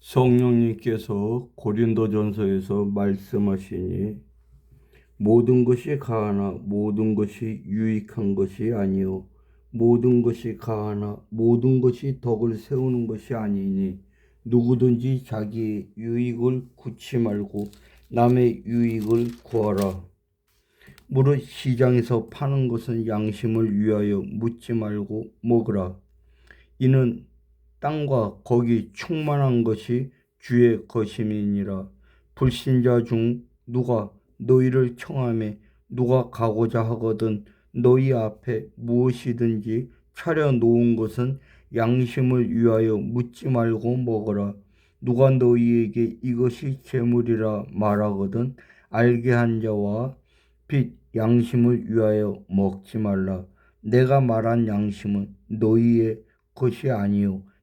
성령님께서 고린도전서에서 말씀하시니 모든 것이 가하나 모든 것이 유익한 것이 아니요 모든 것이 가하나 모든 것이 덕을 세우는 것이 아니니 누구든지 자기의 유익을 구치 말고 남의 유익을 구하라. 무릇 시장에서 파는 것은 양심을 위하여 묻지 말고 먹으라. 이는 땅과 거기 충만한 것이 주의 것임이니라. 불신자 중 누가 너희를 청함에 누가 가고자 하거든 너희 앞에 무엇이든지 차려 놓은 것은 양심을 위하여 묻지 말고 먹어라. 누가 너희에게 이것이 재물이라 말하거든 알게 한 자와 빛 양심을 위하여 먹지 말라. 내가 말한 양심은 너희의 것이 아니요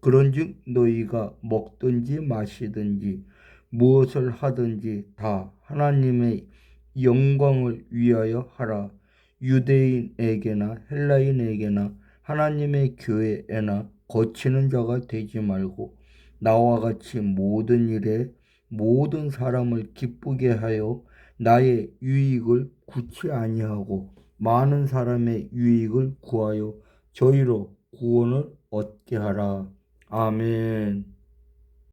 그런즉 너희가 먹든지 마시든지 무엇을 하든지 다 하나님의 영광을 위하여 하라. 유대인에게나 헬라인에게나 하나님의 교회에나 거치는 자가 되지 말고 나와 같이 모든 일에 모든 사람을 기쁘게 하여 나의 유익을 구치 아니하고 많은 사람의 유익을 구하여 저희로 구원을 얻게 하라. 아멘.